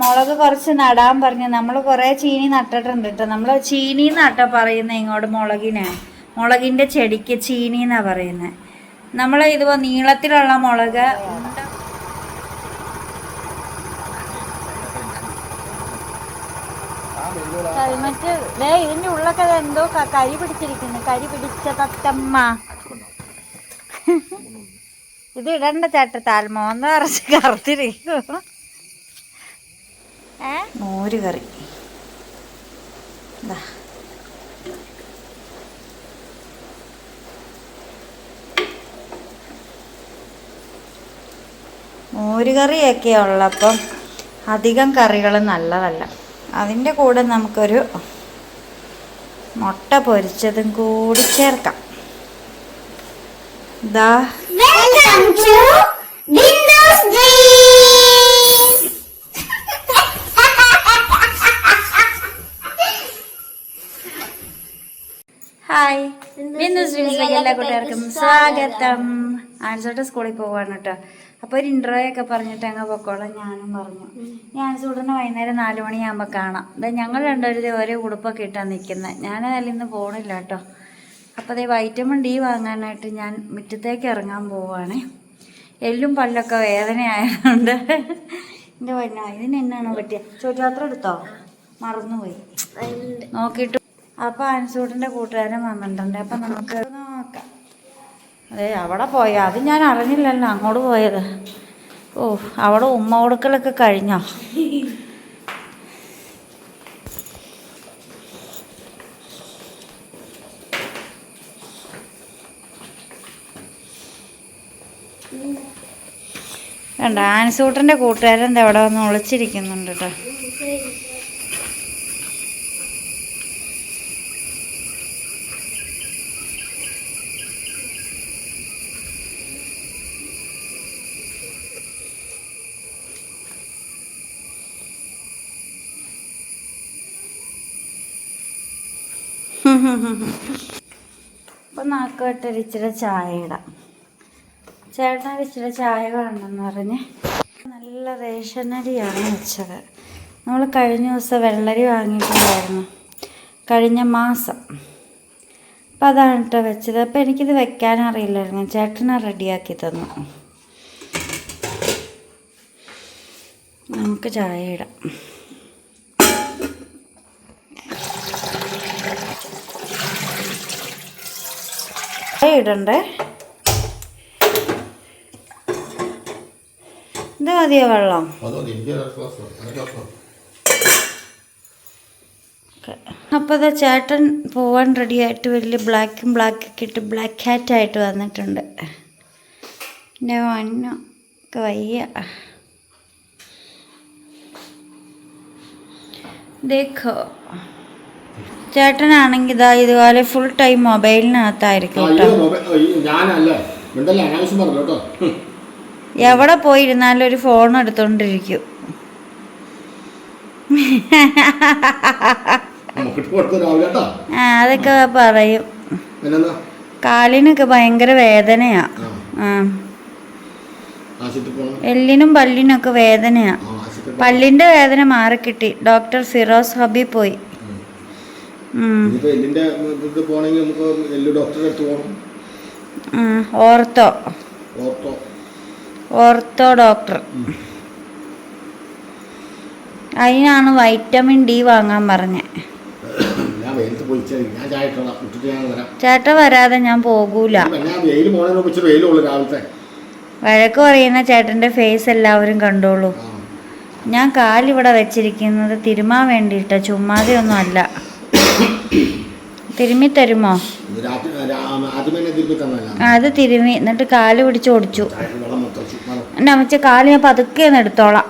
മുളക് കുറച്ച് നടാൻ പറഞ്ഞു. നമ്മൾ കുറേ ചീനി നട്ടിട്ടുണ്ട് കേട്ടോ. നമ്മൾ ചീനി നട്ട പറയുന്നത് ഇങ്ങോട്ട് മുളകിനെ. മുളകിന്റെ ചെടിക്ക് ചീനി എന്നാ പറയുന്നത് നമ്മൾ ഇതുപോലെ നീളത്തിലുള്ള മുളക് ദേ ഇതിന്റെ ഉള്ളൊക്കെ എന്തോ കരി പിടിച്ചിരിക്കുന്നു. കരി പിടിച്ച തത്തമ്മ ഇത് ഇടണ്ട ചേട്ടത്താൽ മോന്ന് നിറച്ച് കറുത്തിരിക്കും മോര് കറി. ദാ. മോര് കറിയൊക്കെ ഉള്ളപ്പം അധികം കറികൾ നല്ലതല്ല. അതിന്റെ കൂടെ നമുക്കൊരു മുട്ട പൊരിച്ചതും കൂടി ചേർക്കാം. ദാ. ഹായ് ബിന്ദു ശ്രീമിസിലേക്ക് എല്ലാ കൂട്ടുകാർക്കും സ്വാഗതം. ആൻസോട്ട് സ്കൂളിൽ പോവാണ് കേട്ടോ. അപ്പോൾ ഒരു ഇന്റർവ്യൂ ഒക്കെ പറഞ്ഞിട്ട് അങ്ങ് പൊക്കോളാം. ഞാനും പറഞ്ഞു. ഞാൻ ആൻസോട്ടിന് വൈകുന്നേരം നാല് മണിയാകുമ്പോൾ കാണാം. അതായത് ഞങ്ങൾ രണ്ടുപേരും ഒരേ ഉടുപ്പൊക്കെ ഇട്ടാണ് നിൽക്കുന്നത് ഞാൻ അതിൽ ഇന്ന് പോണില്ല കേട്ടോ. അപ്പോൾ അതേ വൈറ്റമിൻ ഡി വാങ്ങാനായിട്ട് ഞാൻ മുറ്റത്തേക്ക് ഇറങ്ങാൻ പോവുകയാണേ എല്ലും പല്ലൊക്കെ വേദനയായതുകൊണ്ട് എന്റെ വന്ന ഇതിന് എന്നാണോ പറ്റിയ? ചോദ്യാത്ര എടുത്തോ? മറന്നുപോയി. നോക്കിയിട്ട് അപ്പൊ അൻസൂട്ടിന്റെ കൂട്ടുകാരൻ വന്നിട്ടുണ്ട്. അപ്പൊ നമുക്ക് നോക്കാം. അതെ അവിടെ പോയ. അത് ഞാൻ അറിഞ്ഞില്ലല്ലോ അങ്ങോട്ട് പോയത്. ഓ അവിടെ ഉമ്മ കൊടുക്കലൊക്കെ കഴിഞ്ഞോ? വേണ്ട ആൻസൂട്ടിന്റെ കൂട്ടുകാരൻ ദേ അവിടെ വന്ന് ഒളിച്ചിരിക്കുന്നുണ്ട് കേട്ടോ അപ്പൊ നാക്കുവട്ടൊരു ഇച്ചിരി ചായ ഇടാം. ചേട്ടൻ ഇച്ചിരി ചായ വേണമെന്ന് പറഞ്ഞ് നല്ല റേഷനരിയാണ് വെച്ചത്. നമ്മൾ കഴിഞ്ഞ ദിവസം വെള്ളരി വാങ്ങിയിട്ടുണ്ടായിരുന്നു. കഴിഞ്ഞ മാസം. അപ്പം അതാണ് കേട്ടോ വെച്ചത്. അപ്പം എനിക്കിത് വെക്കാൻ അറിയില്ലായിരുന്നു. ചേട്ടനെ റെഡിയാക്കി തന്നു. നമുക്ക് ചായ ഇടാം. ഇടണ്ടേ? ഇത് മതിയോ വെള്ളം? അപ്പോൾ ഇതാ ചേട്ടൻ പോവാൻ റെഡിയായിട്ട് വലിയ ബ്ലാക്കും ബ്ലാക്കൊക്കെ ഇട്ട് ബ്ലാക്ക് ഹാറ്റ് ആയിട്ട് വന്നിട്ടുണ്ട്. എന്റെ വണ്ണ ഒക്കെ വയ്യ. ദേഖോ ചേട്ടനാണെങ്കിൽ ഇതാ ഇതുപോലെ ഫുൾ ടൈം മൊബൈലിനകത്തായിരിക്കും കേട്ടോ. എവിടെ പോയിരുന്നാലും ഒരു ഫോൺ എടുത്തോണ്ടിരിക്കും. ആ അതൊക്കെ പറയും. കാലിനൊക്കെ ഭയങ്കര വേദനയാ. എല്ലിനും പല്ലിനൊക്കെ വേദനയാ. പല്ലിന്റെ വേദന മാറിക്കിട്ടി. ഡോക്ടർ ഫിറോസ് ഹബി പോയി. ഇനിയിപ്പോ എല്ലിന്റെ ഇത് പോണെങ്കിൽ നമുക്ക് എല്ലു ഡോക്ടറെ അടുത്ത് പോകണം ഓർത്തോ. ഓർത്തോ. ഓർത്തോ ഡോക്ടർ അതിനാണ് വൈറ്റമിൻ ഡി വാങ്ങാൻ പറഞ്ഞത് ചേട്ട വരാതെ ഞാൻ പോകൂല. വഴക്ക് പറയുന്ന ചേട്ടന്റെ ഫേസ് എല്ലാവരും കണ്ടോളൂ. ഞാൻ കാലിവിടെ വെച്ചിരിക്കുന്നത് തിരുമാൻ വേണ്ടിയിട്ട ചുമ്മാതെ ഒന്നും അല്ല തിരുമ്മി തരുമോ അത് തിരുമ്മി എന്നിട്ട് കാൽ പിടിച്ച് ഓടിച്ചു. എന്റെ അമ്മച്ച കാൽ ഞാൻ പതുക്കെ എടുത്തോളാം.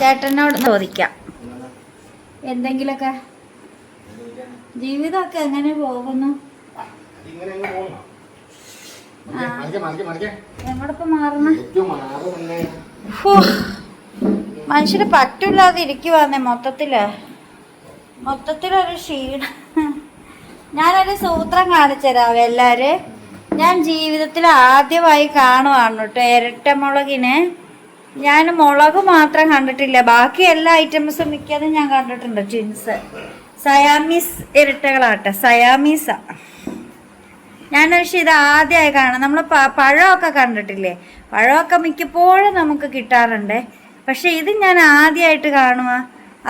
ചേട്ടനോട് ചോദിക്കാം. എന്തെങ്കിലൊക്കെ ജീവിതമൊക്കെ എങ്ങനെ പോകുന്നു? എങ്ങോട്ടൊക്കെ അങ്ങ് മനുഷ്യന് പറ്റില്ലാതെ ഇരിക്കുവാന്നേ മൊത്തത്തിൽ. മൊത്തത്തിലൊരു ക്ഷീണം. ഞാനൊരു സൂത്രം കാണിച്ചു തരാം എല്ലാവരും ഞാൻ ജീവിതത്തിൽ ആദ്യമായി കാണുവാണ് കേട്ടോ ഇരട്ടമുളകിന് ഞാൻ മുളക് മാത്രം കണ്ടിട്ടില്ല. ബാക്കി എല്ലാ ഐറ്റംസും മിക്കതും ഞാൻ കണ്ടിട്ടുണ്ട്. Twins Siamese ഇരട്ടകളാട്ടെ. സയാമീസ ഞാൻ പക്ഷെ ഇത് ആദ്യമായി കാണാം നമ്മൾ പഴമൊക്കെ കണ്ടിട്ടില്ലേ? പഴമൊക്കെ മിക്കപ്പോഴും നമുക്ക് കിട്ടാറുണ്ട്. പക്ഷെ ഇത് ഞാൻ ആദ്യമായിട്ട് കാണുക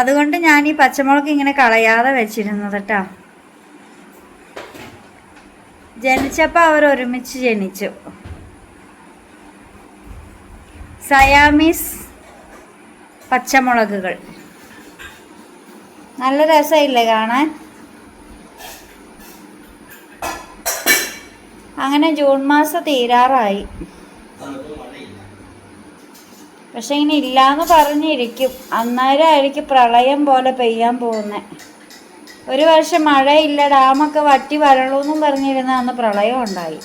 അതുകൊണ്ട് ഞാൻ ഈ പച്ചമുളക് ഇങ്ങനെ കളയാതെ വെച്ചിരുന്നത് കേട്ടോ ജനിച്ചപ്പോൾ അവർ ഒരുമിച്ച് ജനിച്ചു. സയാമീസ് പച്ചമുളകുകൾ. നല്ല രസമില്ലേ കാണാൻ? അങ്ങനെ ജൂൺ മാസം തീരാറായി. പക്ഷെ ഇങ്ങനെ ഇല്ലാന്ന് പറഞ്ഞിരിക്കും. അന്നേരമായിരിക്കും പ്രളയം പോലെ പെയ്യാൻ പോകുന്നത് ഒരു വർഷം മഴയില്ല ഡാമൊക്കെ വറ്റി വരളൂന്നും പറഞ്ഞിരുന്ന അന്ന് പ്രളയം ഉണ്ടായി.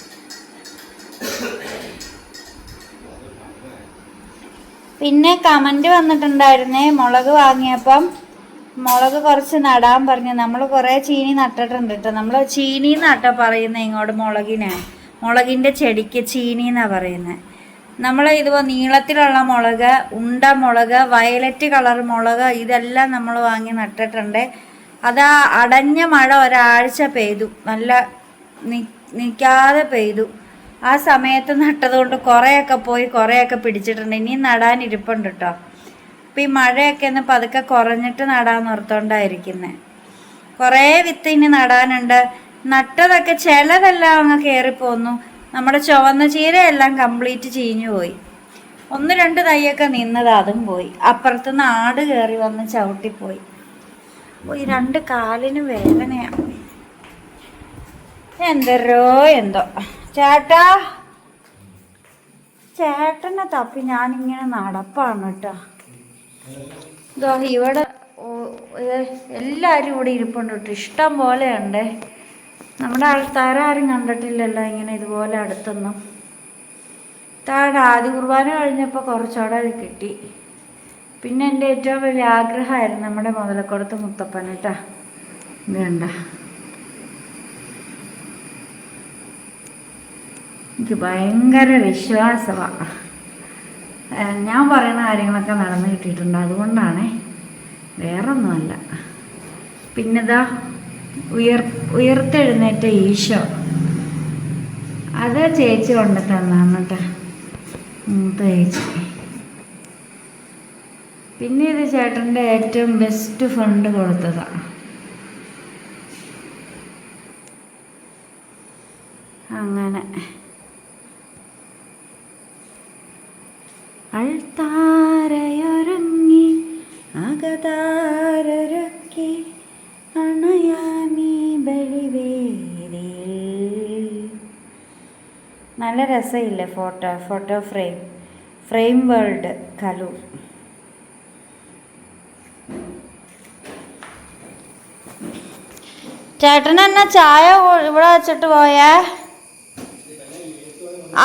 പിന്നെ കമന്റ് വന്നിട്ടുണ്ടായിരുന്നേ മുളക് വാങ്ങിയപ്പം മുളക് കുറച്ച് നടാൻ പറഞ്ഞു. നമ്മൾ കുറേ ചീനി നട്ടിട്ടുണ്ട് കേട്ടോ നമ്മൾ ചീനി നട്ട പറയുന്നത് ഇങ്ങോട്ട് മുളകിനെ. മുളകിന്റെ ചെടിക്ക് ചീനി എന്നാണ് പറയുന്നത് നമ്മൾ ഇതുപോലെ നീളത്തിലുള്ള മുളക് ഉണ്ട മുളക് വയലറ്റ് കളർ മുളക് ഇതെല്ലാം നമ്മൾ വാങ്ങി നട്ടിട്ടുണ്ട്. അത് അടഞ്ഞ മഴ ഒരാഴ്ച പെയ്തു. നല്ല നിൽക്കാതെ പെയ്തു. ആ സമയത്ത് നട്ടതുകൊണ്ട് കുറേയൊക്കെ പോയി കുറേയൊക്കെ പിടിച്ചിട്ടുണ്ട്. ഇനി നടാൻ ഇരിപ്പുണ്ട് കേട്ടോ അപ്പം ഈ മഴയൊക്കെ ഒന്ന് പതുക്കെ കുറഞ്ഞിട്ട് നടാൻ നിർത്തോണ്ടായിരിക്കുന്നത് കുറേ വിത്ത് ഇനി നടാനുണ്ട്. നട്ടതൊക്കെ ചിലതെല്ലാം അങ്ങ് കയറിപ്പോന്നു നമ്മുടെ ചുവന്ന ചീരയെല്ലാം കംപ്ലീറ്റ് ചീഞ്ഞു പോയി. ഒന്ന് രണ്ട് തൈയൊക്കെ നിന്നത് അതും പോയി. അപ്പുറത്തുനിന്ന് ആട് കയറി വന്ന് ചവിട്ടിപ്പോയി. ഈ രണ്ട് കാലിന് വേദനയാണ് എന്തരോ എന്തോ. ചേട്ടാ? ചേട്ടനെ തപ്പി ഞാനിങ്ങനെ നടപ്പാണ് കേട്ടോ. ഇതോ ഇവിടെ എല്ലാവരും ഇവിടെ ഇരിപ്പുണ്ട് കേട്ടോ. ഇഷ്ടം പോലെ ഉണ്ട് നമ്മുടെ ആൾക്കാരും കണ്ടിട്ടില്ലല്ലോ ഇങ്ങനെ ഇതുപോലെ അടുത്തൊന്നും. താഴെ ആദ്യ കുർബാന കഴിഞ്ഞപ്പോൾ കുറച്ചുകൂടെ അത് കിട്ടി. പിന്നെ എന്റെ ഏറ്റവും വലിയ ആഗ്രഹമായിരുന്നു നമ്മുടെ മുതലക്കുടത്ത് മുത്തപ്പൻ കേട്ടാ. വേണ്ട എനിക്ക് ഭയങ്കര വിശ്വാസമാണ് ഞാൻ പറയുന്ന കാര്യങ്ങളൊക്കെ നടന്നു കിട്ടിയിട്ടുണ്ട്. അതുകൊണ്ടാണേ വേറൊന്നുമല്ല. പിന്നെതാ ഉയർ ഉയർത്തെഴുന്നേറ്റ ഈശോ. അത് ചേച്ചി കൊണ്ട് തന്നാണ് കേട്ടോ ചേച്ചി പിന്നെ ഇത് ചേട്ടന്റെ ഏറ്റവും ബെസ്റ്റ് ഫ്രണ്ട് കൊടുത്തതാണ് അങ്ങനെ. അൾത്താരയൊരുങ്ങി രസമില്ലേ photo photo frame. Frame world Kalu ചേട്ടൻ എന്നാ ചായ ഇവിടെ വെച്ചിട്ട് പോയേ?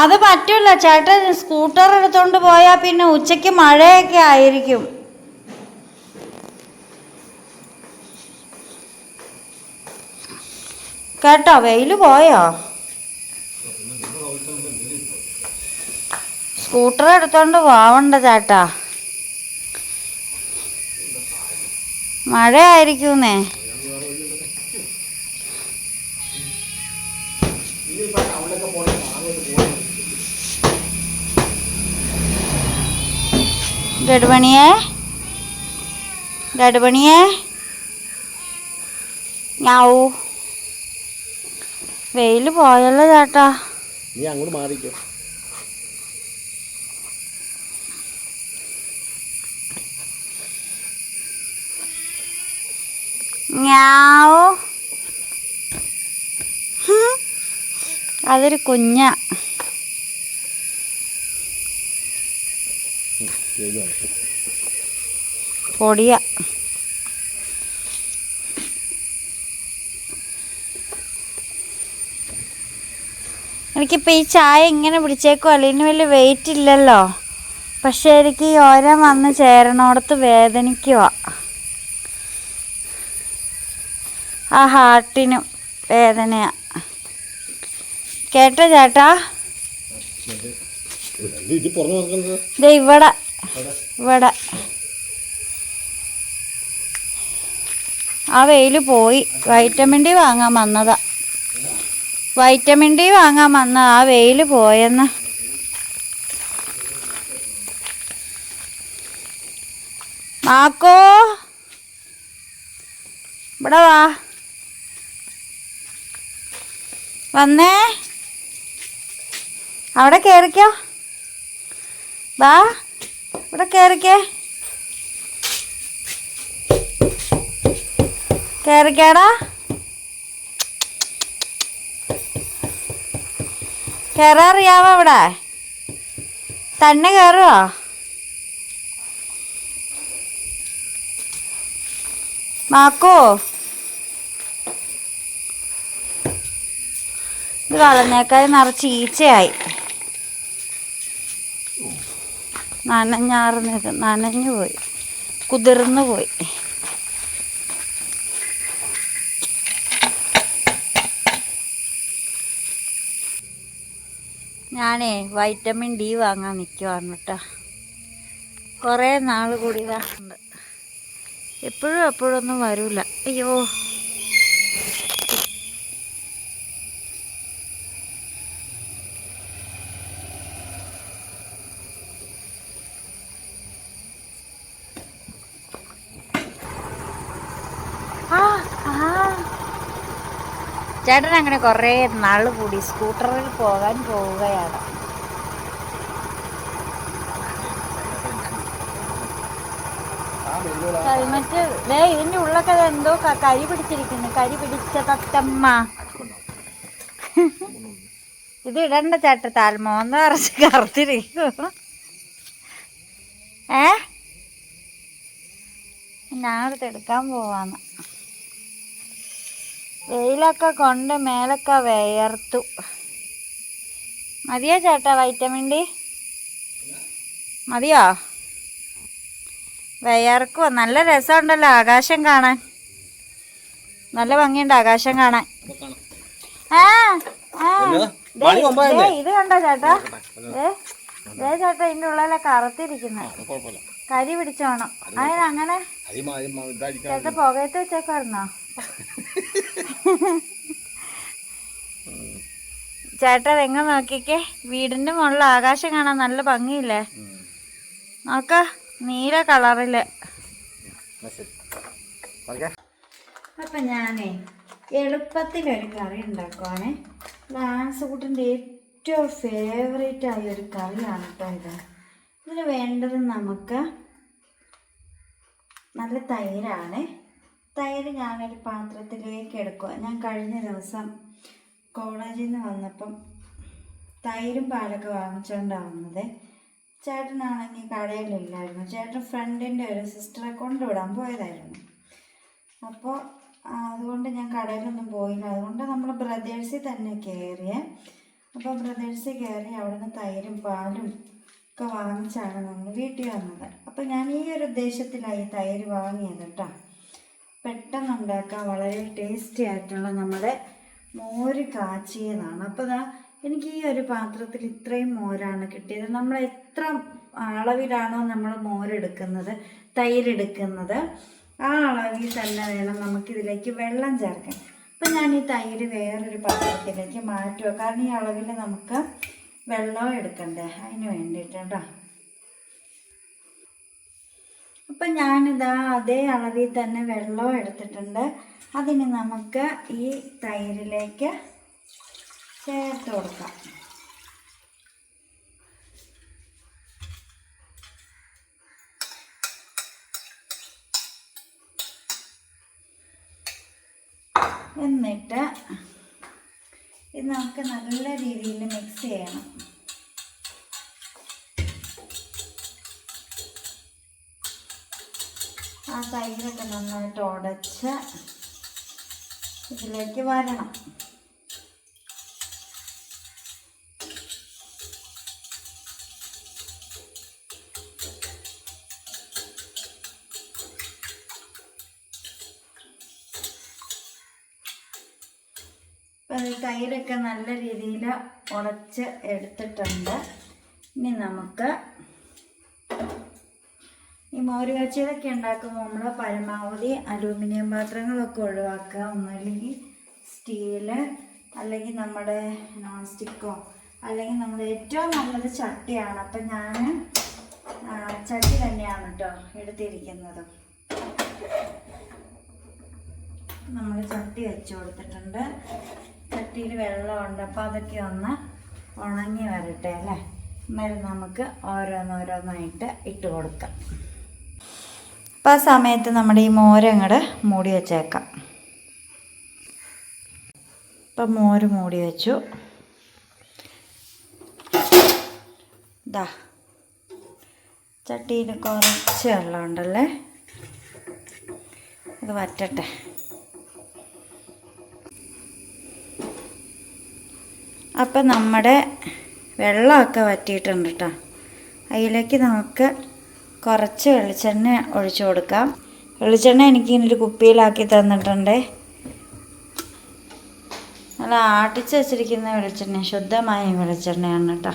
അത് പറ്റൂല. ചേട്ടൻ സ്കൂട്ടർ എടുത്തോണ്ട് പോയാൽ പിന്നെ ഉച്ചയ്ക്ക് മഴയൊക്കെ ആയിരിക്കും. കേട്ടോ വെയിൽ പോയോ? സ്കൂട്ടർ എടുത്തോണ്ട് പോവണ്ട ചേട്ടാ. മഴ ആയിരിക്കുന്നേ ഗഡുപണിയേ ഗഡുപണിയേ ഞാവൂ വെയിൽ പോയല്ലോ ചേട്ടാ. നീ അങ്ങോട്ട് മാറിക്കോ. ഞാവൂ. അതൊരു കുഞ്ഞ. പൊടിയ. എനിക്കിപ്പോൾ ഈ ചായ ഇങ്ങനെ പിടിച്ചേക്കും? അല്ലെങ്കിൽ വലിയ വെയിറ്റ് ഇല്ലല്ലോ. പക്ഷേ എനിക്ക് ഈ ഓരം വന്ന് ചേരണോടത്ത് വേദനിക്കുക ആ ഹാർട്ടിനും വേദനയാ. കേട്ടോ ചേട്ടാ? ഇവിടെ. ഇവിടെ. ആ വെയിൽ പോയി. വൈറ്റമിൻ ഡി വാങ്ങാൻ വന്നതാ. വൈറ്റമിൻ ഡി വാങ്ങാൻ വന്ന ആ വെയിൽ പോയെന്ന്. മാക്കോ? ഇവിടെ വാ. വന്നേ. അവിടെ കയറിക്കോ വാ ഇവിടെ കയറിക്കേ കയറിക്കേടാ കയറാറിയാവോ ഇവിടെ തന്നെ കയറുവോ മാക്കോ. ഇത് കളഞ്ഞേക്കായി നിറച്ച് ഈച്ചയായി. നനഞ്ഞാർന്നത് നനഞ്ഞു പോയി. കുതിർന്നു പോയി. ഞാനേ വൈറ്റമിൻ ഡി വാങ്ങാൻ നിൽക്കുവാണ് കേട്ടോ. കുറേ നാൾ കൂടി ഇതാ ഉണ്ട്. എപ്പോഴും എപ്പോഴൊന്നും വരൂല. അയ്യോ ആ ആ ചേട്ടൻ അങ്ങനെ കുറേ നാൾ കൂടി സ്കൂട്ടറിൽ പോകാൻ പോവുകയാണ്. ഹെൽമറ്റ് ദേ ഇതിന്റെ ഉള്ളൊക്കെ എന്തോ കരി പിടിച്ചിരിക്കുന്നു. കരി പിടിച്ച തത്തമ്മ. ഇത് ഇടണ്ട ചേട്ട താൽമോന്ന് നിറച്ച് കറുത്തിരിക്കും ഏ? ഞാനടുത്ത് എടുക്കാൻ പോവാന്ന്. വെയിലൊക്കെ കൊണ്ട് മേലൊക്കെ വേർത്തു മതിയോ ചേട്ടാ വൈറ്റമിൻ ഡി മതിയോ? വേർക്കുവോ നല്ല രസമുണ്ടല്ലോ ആകാശം കാണാൻ. നല്ല ഭംഗിയുണ്ട് ആകാശം കാണാൻ. ആ ആ. ഇത് കണ്ടോ ചേട്ടാ? ഏ ഏ ചേട്ടാ ഇതിന്റെ ഉള്ളിലെ കറുത്തിരിക്കുന്നത് കരി പിടിച്ചോണം. അതിനങ്ങനെ ചേട്ടാ പുകയത്ത് വെച്ചേക്കായിരുന്നോ ചേട്ടാ വെങ്ങ നോക്കിക്കേ? വീടിന്റെ മുകളിൽ ആകാശം കാണാൻ നല്ല ഭംഗിയില്ലേ? നോക്ക നീല കളറിൽ. അപ്പൊ ഞാനേ എളുപ്പത്തിൽ ഒരു കറി ഉണ്ടാക്കുവാണേ. ലാൻസൂട്ടിന്റെ ഏറ്റവും ഫേവറേറ്റ് ആയ ഒരു കറിയാണ് കേട്ടോ ഇത്. ഇതിന് വേണ്ടത് നമുക്ക് നല്ല തൈരാണ്. തൈര് ഞാനൊരു പാത്രത്തിലേക്ക് എടുക്കുക ഞാൻ കഴിഞ്ഞ ദിവസം കോളേജിൽ നിന്ന് വന്നപ്പം തൈരും പാലൊക്കെ വാങ്ങിച്ചുകൊണ്ടാവുന്നത് ചേട്ടനാണെങ്കിൽ കടയിലില്ലായിരുന്നു. ചേട്ടൻ ഫ്രണ്ടിന്റെ ഒരു സിസ്റ്ററെ കൊണ്ടുവിടാൻ പോയതായിരുന്നു. അപ്പോൾ അതുകൊണ്ട് ഞാൻ കടയിലൊന്നും പോയില്ല. അതുകൊണ്ട് നമ്മൾ ബ്രദേഴ്സിൽ തന്നെ കയറിയേ അപ്പോൾ ബ്രദേഴ്സിൽ കയറി അവിടുന്ന് തൈരും പാലും ഒക്കെ വാങ്ങിച്ചാണ് നമ്മൾ വീട്ടിൽ വന്നത്. അപ്പോൾ ഞാൻ ഈ ഒരു ഉദ്ദേശത്തിലായി തൈര് വാങ്ങിയത് കേട്ടോ പെട്ടെന്ന് ഉണ്ടാക്കാൻ വളരെ ടേസ്റ്റി ആയിട്ടുള്ള നമ്മുടെ മോര് കാച്ചിയതാണ് അപ്പോൾ ദാ എനിക്ക് ഈ ഒരു പാത്രത്തിൽ ഇത്രയും മോരാണ് കിട്ടിയത്. നമ്മൾ എത്ര അളവിലാണോ നമ്മൾ മോരെടുക്കുന്നത് തൈരെടുക്കുന്നത് ആ അളവിൽ തന്നെ വേണം നമുക്കിതിലേക്ക് വെള്ളം ചേർക്കാൻ. അപ്പം ഞാൻ ഈ തൈര് വേറൊരു പാത്രത്തിലേക്ക് മാറ്റുക കാരണം ഈ അളവിൽ നമുക്ക് വെള്ളം എടുക്കണ്ടേ? അതിന് വേണ്ടിയിട്ട് കേട്ടോ. അപ്പം ഞാനിതാ അതേ അളവിൽ തന്നെ വെള്ളം എടുത്തിട്ടുണ്ട്. അതിന് നമുക്ക് ഈ തൈരിലേക്ക് ചേർത്ത് കൊടുക്കാം. എന്നിട്ട് ഇത് നമുക്ക് നല്ല രീതിയിൽ മിക്സ് ചെയ്യണം. ആ തൈരൊക്കെ നന്നായിട്ട് ഉടച്ച് ഇതിലേക്ക് വരണം. തൈരൊക്കെ നല്ല രീതിയിൽ ഉടച്ച് എടുത്തിട്ടുണ്ട്. ഇനി നമുക്ക് മോര് കാച്ചികളൊക്കെ ഉണ്ടാക്കുമ്പോൾ നമ്മൾ പരമാവധി അലൂമിനിയം പാത്രങ്ങളൊക്കെ ഒഴിവാക്കുക. ഒന്നല്ലെങ്കിൽ സ്റ്റീൽ അല്ലെങ്കിൽ നമ്മുടെ നോൺ സ്റ്റിക്കോ അല്ലെങ്കിൽ നമ്മൾ ഏറ്റവും നല്ലത് ചട്ടിയാണ്. അപ്പം ഞാൻ ചട്ടി തന്നെയാണ് കേട്ടോ എടുത്തിരിക്കുന്നത്. നമ്മൾ ചട്ടി വെച്ച് കൊടുത്തിട്ടുണ്ട്. ചട്ടിയിൽ വെള്ളമുണ്ട്. അപ്പോൾ അതൊക്കെ ഒന്ന് ഉണങ്ങി വരട്ടെ അല്ലേ? എന്നാലും നമുക്ക് ഓരോന്നോരോന്നായിട്ട് ഇട്ട് കൊടുക്കാം. അപ്പോൾ ആ സമയത്ത് നമ്മുടെ ഈ മോരങ്ങട് മൂടി വെച്ചേക്കാം. ഇപ്പം മോര് മൂടി വെച്ചു. ദാ ചട്ടിയിൽ കുറച്ച് വെള്ളമുണ്ടല്ലേ ഇത് വറ്റട്ടെ. അപ്പം നമ്മുടെ വെള്ളമൊക്കെ വറ്റിയിട്ടുണ്ട് കേട്ടോ. അതിലേക്ക് നമുക്ക് കുറച്ച് വെളിച്ചെണ്ണ ഒഴിച്ചു കൊടുക്കാം. വെളിച്ചെണ്ണ എനിക്ക് ഇങ്ങനെ കുപ്പിയിലാക്കി തന്നിട്ടുണ്ട്. നല്ല ആട്ടിച്ച് വെച്ചിരിക്കുന്ന വെളിച്ചെണ്ണ ശുദ്ധമായ വെളിച്ചെണ്ണയാണ് കേട്ടോ.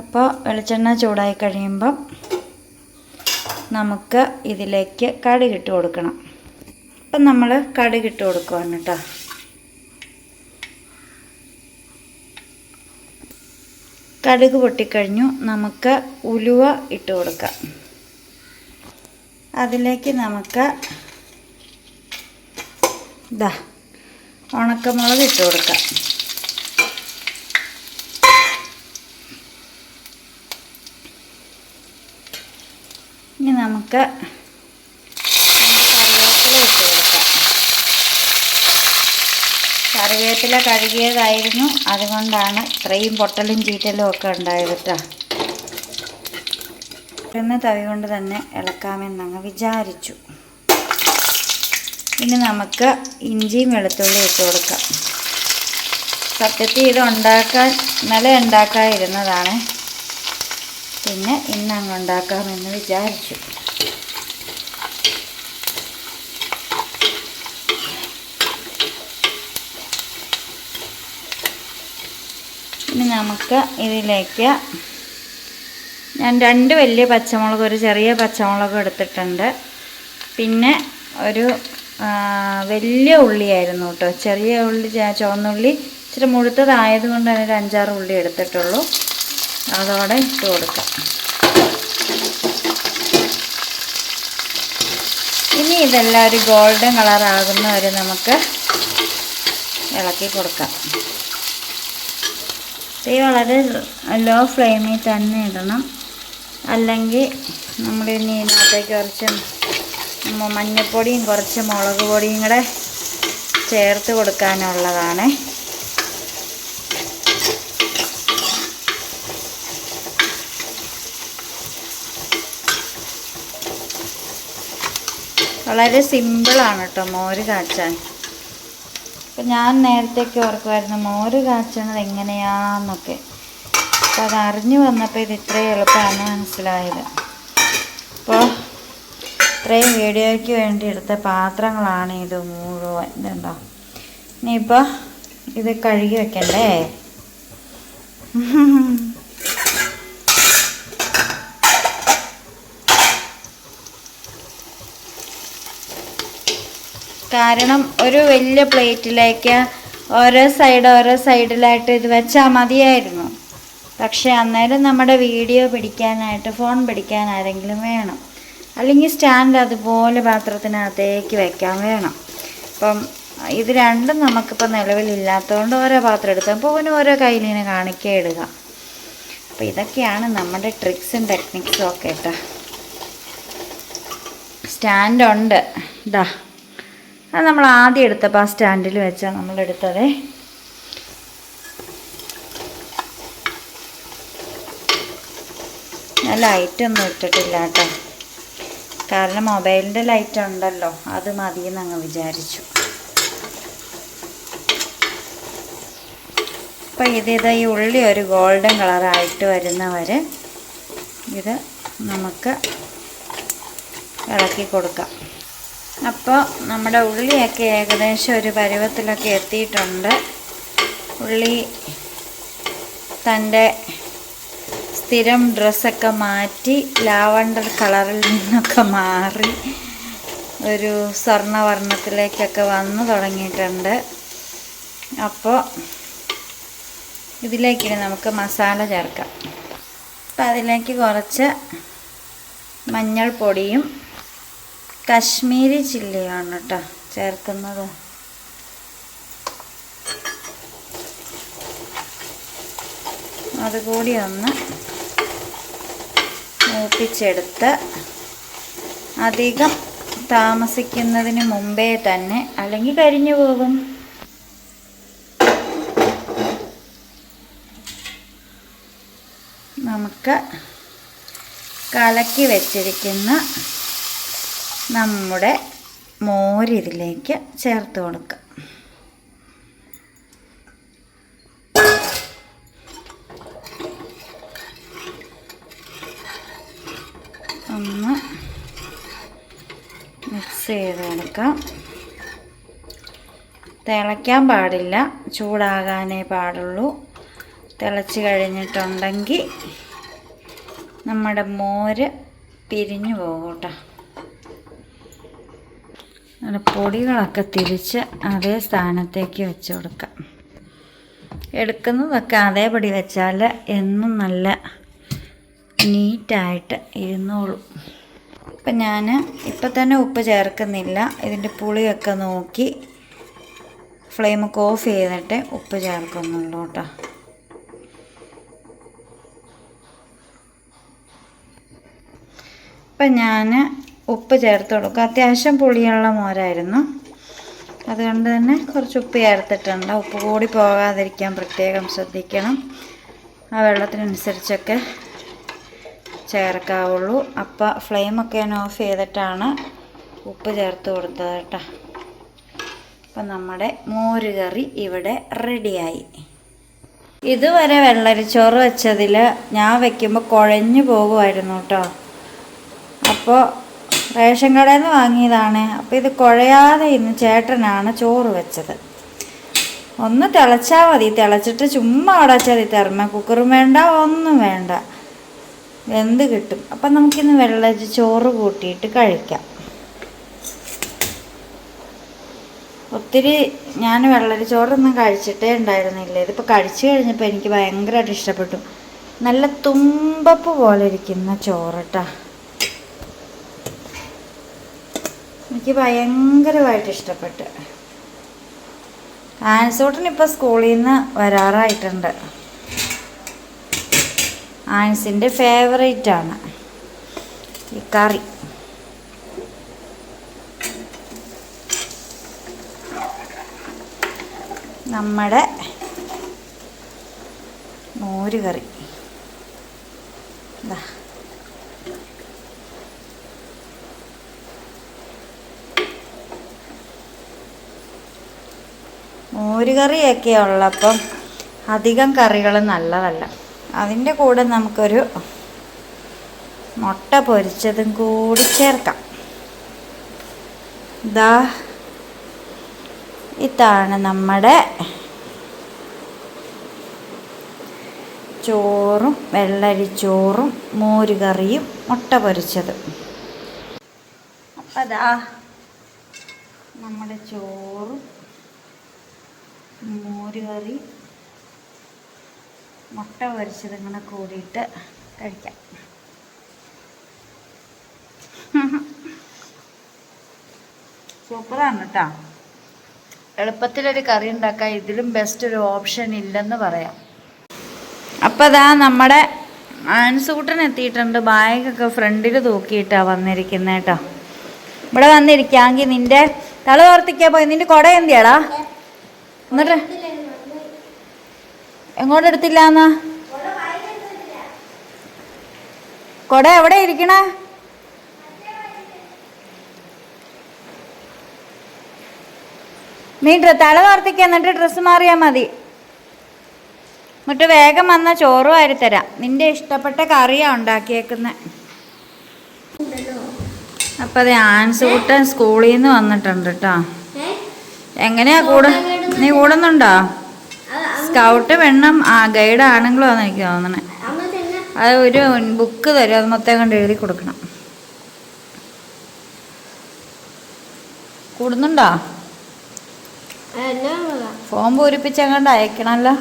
അപ്പോൾ വെളിച്ചെണ്ണ ചൂടായി കഴിയുമ്പം നമുക്ക് ഇതിലേക്ക് കടുകിട്ട് കൊടുക്കണം. അപ്പം നമ്മൾ കടുകിട്ട് കൊടുക്കുവാണ് കേട്ടോ. കടുക് പൊട്ടിക്കഴിഞ്ഞു നമുക്ക് ഉലുവ ഇട്ട് കൊടുക്കാം. അതിലേക്ക് നമുക്ക് ഇതാ ഉണക്കമുളക് ഇട്ട് കൊടുക്കാം. ഇനി നമുക്ക് കറിവേപ്പില ഇട്ട് കൊടുക്കാം കറിവേപ്പില കഴുകിയതായിരുന്നു. അതുകൊണ്ടാണ് ഇത്രയും പൊട്ടലും ചീറ്റലും ഒക്കെ ഉണ്ടായത് കേട്ടോ ഇന്ന് തവി കൊണ്ട് തന്നെ ഇളക്കാമെന്നങ്ങ് വിചാരിച്ചു. ഇനി നമുക്ക് ഇഞ്ചിയും വെളുത്തുള്ളി ഇട്ട് കൊടുക്കാം. സത്യത്തിൽ ഇത് ഉണ്ടാക്കാൻ ഇന്നലെ ഉണ്ടാക്കാതിരുന്നതാണ്. പിന്നെ ഇന്ന് അങ്ങ് ഉണ്ടാക്കാമെന്ന് വിചാരിച്ചു. നമുക്ക് ഇതിലേക്ക് ഞാൻ രണ്ട് വലിയ പച്ചമുളക് ഒരു ചെറിയ പച്ചമുളക് എടുത്തിട്ടുണ്ട്. പിന്നെ ഒരു വലിയ ഉള്ളിയായിരുന്നു കേട്ടോ. ചെറിയ ഉള്ളി ചുവന്നുള്ളി ഇച്ചിരി മുഴുത്തതായതുകൊണ്ട് തന്നെ ഒരു അഞ്ചാറ് ഉള്ളി എടുത്തിട്ടുള്ളൂ. അതോടെ ഇട്ട് കൊടുക്കാം. ഇനി ഇതെല്ലാം ഒരു ഗോൾഡൻ കളർ ആകുന്ന വരെ നമുക്ക് ഇളക്കി കൊടുക്കാം. തീ വളരെ ലോ ഫ്ലെയിമിൽ തന്നെ ഇടണം. അല്ലെങ്കിൽ നമ്മൾ ഇനി ഇതിനകത്തേക്ക് കുറച്ച് മഞ്ഞൾപ്പൊടിയും കുറച്ച് മുളക് പൊടിയും കൂടെ ചേർത്ത് കൊടുക്കാനുള്ളതാണ്. വളരെ സിമ്പിളാണ് കേട്ടോ മോര് കാച്ചാൻ. അപ്പം ഞാൻ നേരത്തേക്ക് ഓർക്കുമായിരുന്നു മോര് കാച്ചണത് എങ്ങനെയാന്നൊക്കെ. അപ്പോൾ അത് അറിഞ്ഞു വന്നപ്പോൾ ഇത് ഇത്രയും എളുപ്പമാണ് മനസ്സിലായത്. അപ്പോൾ ഇത്രയും വീഡിയോയ്ക്ക് വേണ്ടി എടുത്ത പാത്രങ്ങളാണ് ഇത് മുഴുവൻ ഇതുണ്ടോ? ഇനിയിപ്പോൾ ഇത് കഴുകി വെക്കണ്ടേ? കാരണം ഒരു വലിയ പ്ലേറ്റിലേക്ക് ഓരോ സൈഡ് ഓരോ സൈഡിലായിട്ട് ഇത് വെച്ചാൽ മതിയായിരുന്നു. പക്ഷേ അന്നേരം നമ്മുടെ വീഡിയോ പിടിക്കാനായിട്ട് ഫോൺ പിടിക്കാൻ ആരെങ്കിലും വേണം. അല്ലെങ്കിൽ സ്റ്റാൻഡ് അതുപോലെ പാത്രത്തിനകത്തേക്ക് വെക്കാൻ വേണം. അപ്പം ഇത് രണ്ടും നമുക്കിപ്പോൾ നിലവിലില്ലാത്തതുകൊണ്ട് ഓരോ പാത്രം എടുത്ത് അപ്പോൾ പിന്നെ ഓരോ കയ്യിലിന് കാണിക്കുക ഇടുക. അപ്പോൾ ഇതൊക്കെയാണ് നമ്മുടെ ട്രിക്സും ടെക്നിക്സും ഒക്കെ കേട്ടോ സ്റ്റാൻഡുണ്ട് ഇതാ അത് നമ്മൾ ആദ്യം എടുത്തപ്പോൾ ആ സ്റ്റാൻഡിൽ വെച്ചാൽ നമ്മൾ എടുത്തതേ. ഞാൻ ലൈറ്റൊന്നും ഇട്ടിട്ടില്ല കേട്ടോ. കാരണം മൊബൈലിന്റെ ലൈറ്റ് ഉണ്ടല്ലോ അത് മതിയെന്ന് അങ്ങ് വിചാരിച്ചു. അപ്പോൾ ഇത് ഇത് ഈ ഉള്ളി ഒരു ഗോൾഡൻ കളറായിട്ട് വരുന്നവരെ ഇത് നമുക്ക് ഇളക്കി കൊടുക്കാം. അപ്പോൾ നമ്മുടെ ഉള്ളിയൊക്കെ ഏകദേശം ഒരു പരുവത്തിലൊക്കെ എത്തിയിട്ടുണ്ട്. ഉള്ളി തന്റെ സ്ഥിരം ഡ്രസ്സൊക്കെ മാറ്റി ലാവണ്ടർ കളറിൽ നിന്നൊക്കെ മാറി ഒരു സ്വർണവർണത്തിലേക്കൊക്കെ വന്നു തുടങ്ങിയിട്ടുണ്ട്. അപ്പോൾ ഇതിലേക്ക് നമുക്ക് മസാല ചേർക്കാം. അപ്പം അതിലേക്ക് കുറച്ച് മഞ്ഞൾപ്പൊടിയും കശ്മീരി ചില്ലിയാണ് കേട്ടോ ചേർക്കുന്നത്. അതുകൂടി ഒന്ന് മൂപ്പിച്ചെടുത്ത് അധികം താമസിക്കുന്നതിന് മുമ്പേ തന്നെ അല്ലെങ്കിൽ കരിഞ്ഞു പോകും. നമുക്ക് കലക്കി വെച്ചിരിക്കുന്ന നമ്മുടെ മോര് ഇതിലേക്ക് ചേർത്ത് കൊടുക്കുക ഒന്ന് മിക്സ് ചെയ്ത് കൊടുക്കാം. തിളയ്ക്കാൻ പാടില്ല. ചൂടാകാനേ പാടുള്ളൂ. തിളച്ച് കഴിഞ്ഞിട്ടുണ്ടെങ്കിൽ നമ്മുടെ മോര് പിരിഞ്ഞു പോകും പൊടികളൊക്കെ തിരിച്ച് അതേ സ്ഥാനത്തേക്ക് വെച്ച് കൊടുക്കാം. എടുക്കുന്നതൊക്കെ അതേപടി വെച്ചാൽ എന്നും നല്ല നീറ്റായിട്ട് ഇരുന്നോളും. ഇപ്പം ഞാൻ ഇപ്പം തന്നെ ഉപ്പ് ചേർക്കുന്നില്ല. ഇതിന്റെ പുളിയൊക്കെ നോക്കി ഫ്ലെയിമൊക്കെ ഓഫ് ചെയ്തിട്ട് ഉപ്പ് ചേർക്കുന്നുള്ളൂ കേട്ടോ. ഇപ്പം ഞാൻ ഉപ്പ് ചേർത്ത് കൊടുക്കുക അത്യാവശ്യം പുളിയുള്ള മോരായിരുന്നു. അതുകൊണ്ട് തന്നെ കുറച്ച് ഉപ്പ് ചേർത്തിട്ടുണ്ട്. ഉപ്പ് കൂടി പോകാതിരിക്കാൻ പ്രത്യേകം ശ്രദ്ധിക്കണം. ആ വെള്ളത്തിനനുസരിച്ചൊക്കെ ചേർക്കാവുള്ളൂ. അപ്പം ഫ്ലെയിമൊക്കെ ഞാൻ ഓഫ് ചെയ്തിട്ടാണ് ഉപ്പ് ചേർത്ത് കൊടുത്തത് കേട്ടോ. അപ്പം നമ്മുടെ മോര് കറി ഇവിടെ റെഡിയായി ഇതുവരെ വെള്ളരിച്ചോറ് വെച്ചതിൽ ഞാൻ വെക്കുമ്പോൾ കുഴഞ്ഞു പോകുമായിരുന്നു കേട്ടോ. അപ്പോൾ റേഷൻ കടയിൽ നിന്ന് വാങ്ങിയതാണ്. അപ്പോൾ ഇത് കുഴയാതെ ഇന്ന് ചേട്ടനാണ് ചോറ് വെച്ചത്. ഒന്ന് തിളച്ചാൽ മതി. തിളച്ചിട്ട് ചുമ്മാ അടച്ചാൽ മതി. തെർമ കുക്കറും വേണ്ട ഒന്നും വേണ്ട. വെന്ത് കിട്ടും. അപ്പം നമുക്കിന്ന് വെള്ളരി ചോറ് കൂട്ടിയിട്ട് കഴിക്കാം. ഒത്തിരി ഞാൻ വെള്ളരി ചോറൊന്നും കഴിച്ചിട്ടേ ഉണ്ടായിരുന്നില്ല. ഇതിപ്പോൾ കഴിച്ചു കഴിഞ്ഞപ്പോൾ എനിക്ക് ഭയങ്കരമായിട്ട് ഇഷ്ടപ്പെട്ടു. നല്ല തുമ്പപ്പ് പോലെ ഇരിക്കുന്ന ചോറട്ടാ. എനിക്ക് ഭയങ്കരമായിട്ട് ഇഷ്ടപ്പെട്ട്. ആൻസൂട്ടൻ ഇപ്പോൾ സ്കൂളിൽ നിന്ന് വരാറായിട്ടുണ്ട്. ആൻസിന്റെ ഫേവറേറ്റ് ആണ്. ഈ കറി. നമ്മുടെ മോര് കറി ദാ. മോരുകറിയൊക്കെ ഉള്ളപ്പം അധികം കറികൾ നല്ലതല്ല. അതിന്റെ കൂടെ നമുക്കൊരു മുട്ട പൊരിച്ചതും കൂടി ചേർക്കാം. ഇതാ ഇതാണ് നമ്മുടെ ചോറും വെള്ളരിച്ചോറും മോരുകറിയും മുട്ട പൊരിച്ചതും. അപ്പം അതാ നമ്മുടെ ചോറും മോരുകറി മുട്ട പൊരിച്ചത് ഇങ്ങനെ കൂടിയിട്ട് കഴിക്കാം. സൂപ്പറാണ് കേട്ടോ. എളുപ്പത്തിലൊരു കറി ഉണ്ടാക്കാൻ ഇതിലും ബെസ്റ്റ് ഒരു ഓപ്ഷൻ ഇല്ലെന്ന് പറയാം. അപ്പോൾ അതാ നമ്മുടെ ആൻസൂട്ടൻ എത്തിയിട്ടുണ്ട്. ബാഗൊക്കെ ഫ്രണ്ടിൽ തൂക്കിയിട്ടാണ് വന്നിരിക്കുന്നത് ഇവിടെ വന്നിരിക്കാമെങ്കിൽ നിന്റെ തല തോർത്തിക്കാൻ പോയി. നിന്റെ കുട എന്തിയാടാ? എന്നിട്ട് എങ്ങോട്ട് എടുത്തില്ല എന്നാ കൊട എവിടെ ഇരിക്കണ? നീ തല വാർത്തിക്ക എന്നിട്ട് ഡ്രസ്സ് മാറിയാൽ മതി. എന്നിട്ട് വേഗം വന്ന ചോറ് തരാം. നിന്റെ ഇഷ്ടപ്പെട്ട കറിയാ ഉണ്ടാക്കിയേക്കുന്നത് അപ്പം അത് ആൻസൂട്ടൻ സ്കൂളിൽ നിന്ന് വന്നിട്ടുണ്ട് കേട്ടോ എങ്ങനെയാ കൂടെ? നീ കൂടുന്നുണ്ടോ? സ്കൗട്ട് പെണ്ണും ആ ഗൈഡ് ആണെങ്കിലും എനിക്ക് തോന്നണേ. അത് ഒരു ബുക്ക് തരും അത് മൊത്തം കണ്ട് എഴുതി കൊടുക്കണം. കൂടുന്നുണ്ടോ? ഫോം പൂരിപ്പിച്ച് അയക്കണല്ലോ.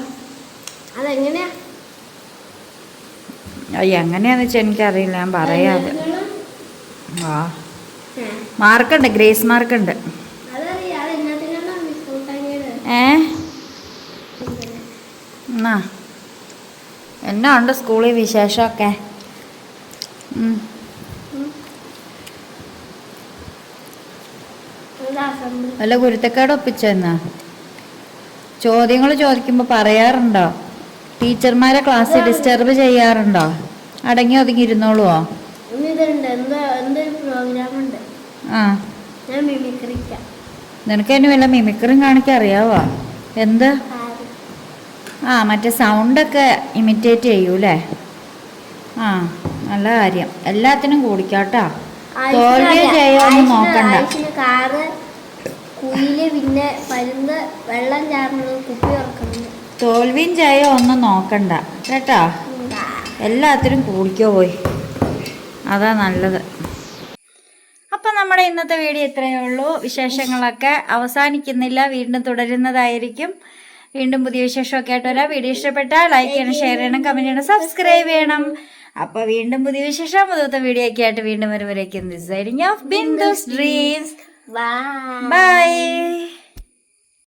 അയ്യ എങ്ങനെയാന്ന് വെച്ചാൽ എനിക്കറിയില്ല ഞാൻ പറയാതെ. ആ മാർക്കുണ്ട് ഗ്രേസ് മാർക്കുണ്ട് അതറിയാം അത് എന്നത്തിനാണ് മിസ് കൂട്ടാങ്ങിയത് ഏ? എന്നാ? എന്നാ ഉണ്ട് സ്കൂളിൽ വിശേഷമൊക്കെ? വല്ല കുരുത്തക്കേട് ഒപ്പിച്ചെന്നാ ചോദ്യങ്ങൾ ചോദിക്കുമ്പോൾ പറയാറുണ്ടോ? ടീച്ചർമാരെ ക്ലാസ്സിൽ ഡിസ്റ്റർബ് ചെയ്യാറുണ്ടോ? അടങ്ങി ഒതുങ്ങി ഇരുന്നോളുവോ ആ. ഞാൻ മിമിക്രിക്കാം നിനക്ക് അതിന് വല്ല മിമിക്രിയും കാണിക്കാൻ അറിയാവോ? എന്ത്? ആ മറ്റേ സൗണ്ടൊക്കെ ഇമിറ്റേറ്റ് ചെയ്യൂലേ ആ നല്ല കാര്യം. എല്ലാത്തിനും കൂടിക്കാട്ടോ. തോൽവിയോ ചെയ്യോ ഒന്നും നോക്കണ്ട. പിന്നെ വെള്ളം ചാർന്നത് കുപ്പി തോൽവിയും ചെയ്യോ ഒന്നും നോക്കണ്ട. കേട്ടോ? എല്ലാത്തിനും കൂടിക്കോ പോയി. അതാ നല്ലത്. അപ്പം നമ്മുടെ ഇന്നത്തെ വീഡിയോ ഇത്രയേ ഉള്ളൂ. വിശേഷങ്ങളൊക്കെ അവസാനിക്കുന്നില്ല. വീണ്ടും തുടരുന്നതായിരിക്കും. വീണ്ടും പുതിയ വിശേഷമൊക്കെ ആയിട്ട് വരാം. വീഡിയോ ഇഷ്ടപ്പെട്ടാൽ ലൈക്ക് ചെയ്യണം ഷെയർ ചെയ്യണം കമന്റ് ചെയ്യണം സബ്സ്ക്രൈബ് ചെയ്യണം. അപ്പോൾ വീണ്ടും പുതിയ വിശേഷം. പുതുത്ത വീഡിയോ ഒക്കെ ആയിട്ട് വീണ്ടും വരുമ്പോഴേക്കും. Designing of Bindu's dreams bye